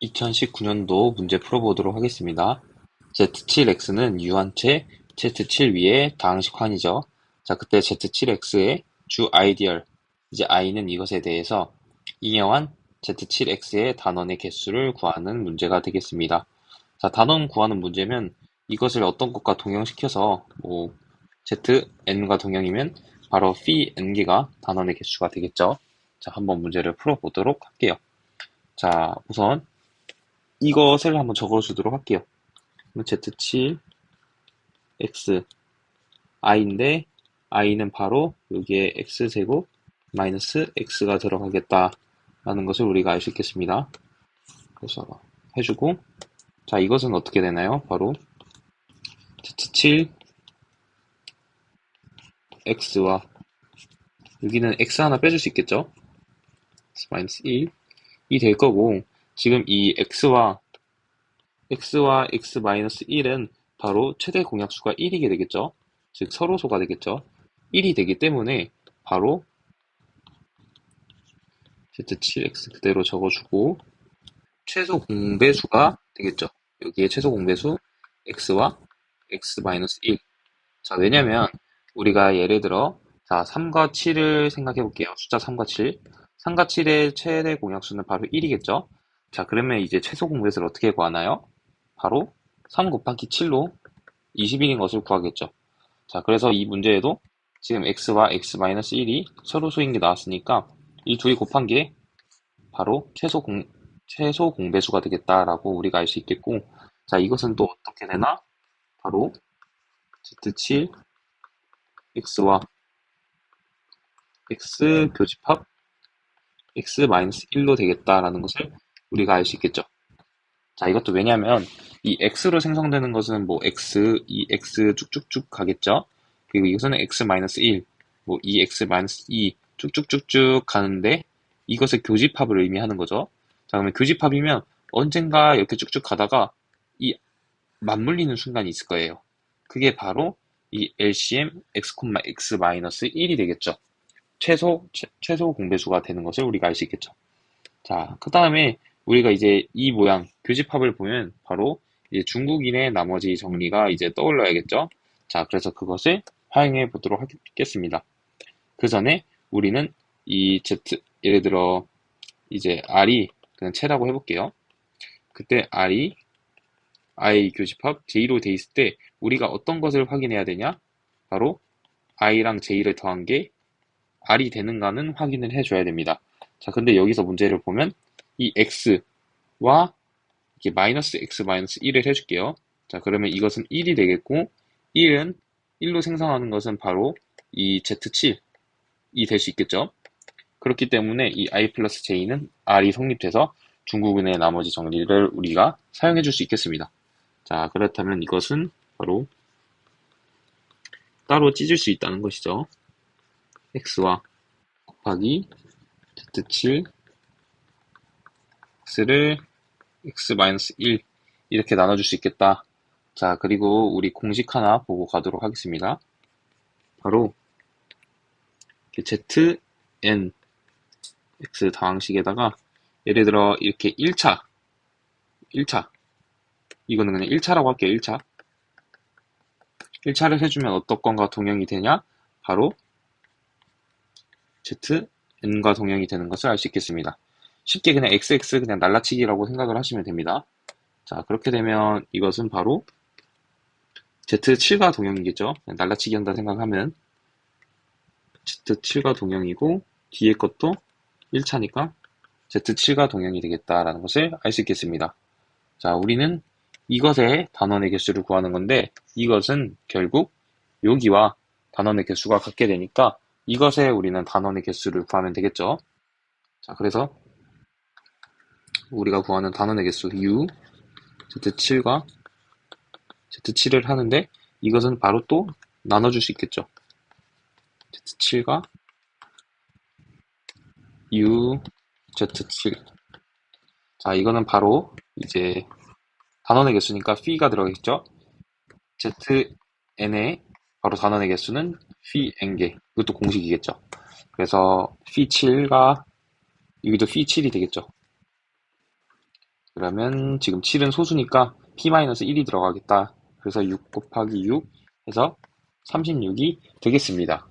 이천십구 년도 문제 풀어보도록 하겠습니다. Z7x는 유한체 Z7 위에 다항식환이죠. 자, 그때 Z7x의 주 아이디얼, 이제 i는 이것에 대해서 이영한 Z7x의 단원의 개수를 구하는 문제가 되겠습니다. 자, 단원 구하는 문제면 이것을 어떤 것과 동형시켜서 뭐 zn과 동형이면 바로 phi n개가 단원의 개수가 되겠죠. 자, 한번 문제를 풀어보도록 할게요. 자, 우선 이것을 한번 적어주도록 할게요. z7 x i인데 i는 바로 여기에 x제곱 마이너스 x가 들어가겠다라는 것을 우리가 알 수 있겠습니다. 그래서 해주고 자 이것은 어떻게 되나요? 바로 z7 x와 여기는 x 하나 빼줄 수 있겠죠? 마이너스 1이 될 거고 지금 이 x와 x와 x-1은 바로 최대 공약수가 1이게 되겠죠. 즉 서로소가 되겠죠. 1이 되기 때문에 바로 z7x 그대로 적어주고 최소 공배수가 되겠죠. 여기에 최소 공배수 x와 x-1 자 왜냐면 우리가 예를 들어 자 3과 7을 생각해 볼게요. 숫자 3과 7 3과 7의 최대 공약수는 바로 1이겠죠. 자, 그러면 이제 최소 공배수를 어떻게 구하나요? 바로 3 곱하기 7로 20일인 것을 구하겠죠. 자, 그래서 이 문제에도 지금 x와 x-1이 서로 수인 게 나왔으니까 이 둘이 곱한 게 바로 최소 공, 최소 공배수가 되겠다라고 우리가 알 수 있겠고, 자, 이것은 또 어떻게 되나? 바로 z7 x와 x 교집합 x-1로 되겠다라는 것을 우리가 알 수 있겠죠. 자, 이것도 왜냐하면 이 x로 생성되는 것은 뭐 x, 2x 쭉쭉쭉 가겠죠. 그리고 이것은 x-1, 뭐 2x-2 쭉쭉쭉쭉 가는데 이것을 교집합을 의미하는 거죠. 자, 그러면 교집합이면 언젠가 이렇게 쭉쭉 가다가 이 맞물리는 순간이 있을 거예요. 그게 바로 이 LCM x, x-1이 되겠죠. 최소, 최, 소 공배수가 되는 것을 우리가 알 수 있겠죠. 자, 그 다음에 우리가 이제 이 모양 교집합을 보면 바로 중국인의 나머지 정리가 이제 떠올라야겠죠. 자, 그래서 그것을 활용해 보도록 하겠습니다. 그 전에 우리는 이 Z, 예를 들어 이제 R이 그냥 채라고 해볼게요. 그때 R이 I 교집합 J로 돼 있을 때 우리가 어떤 것을 확인해야 되냐? 바로 I랑 J를 더한 게 R이 되는가는 확인을 해줘야 됩니다. 자, 근데 여기서 문제를 보면 이 x와 이렇게 마이너스 x 마이너스 1을 해줄게요. 자, 그러면 이것은 1이 되겠고 1은 1로 생성하는 것은 바로 이 z7이 될 수 있겠죠. 그렇기 때문에 이 i 플러스 j는 r이 성립돼서 중국은의 나머지 정리를 우리가 사용해 줄 수 있겠습니다. 자, 그렇다면 이것은 바로 따로 찢을 수 있다는 것이죠. x와 곱하기 z7 x를 x-1 이렇게 나눠줄 수 있겠다. 자, 그리고 우리 공식 하나 보고 가도록 하겠습니다. 바로 zn x 다항식에다가 예를 들어 이렇게 1차 1차 이거는 그냥 1차라고 할게요. 1차 1차를 해주면 어떤 건가 동형이 되냐? 바로 zn과 동형이 되는 것을 알 수 있겠습니다. 쉽게 그냥 xx 그냥 날라치기라고 생각을 하시면 됩니다. 자 그렇게 되면 이것은 바로 z7과 동형이겠죠. 날라치기 한다 생각하면 z7과 동형이고 뒤에 것도 1차니까 z7과 동형이 되겠다라는 것을 알 수 있겠습니다. 자 우리는 이것의 단원의 개수를 구하는 건데 이것은 결국 여기와 단원의 개수가 같게 되니까 이것에 우리는 단원의 개수를 구하면 되겠죠. 자 그래서 우리가 구하는 단원의 개수 u z7과 z7을 하는데 이것은 바로 또 나눠줄 수 있겠죠. z7과 u z7 자 이거는 바로 이제 단원의 개수니까 phi가 들어가겠죠. zn의 바로 단원의 개수는 phi n개 이것도 공식이겠죠. 그래서 phi 7과 여기도 phi 7이 되겠죠. 그러면 지금 7은 소수니까 p-1이 들어가겠다. 그래서 6 곱하기 6 해서 36이 되겠습니다.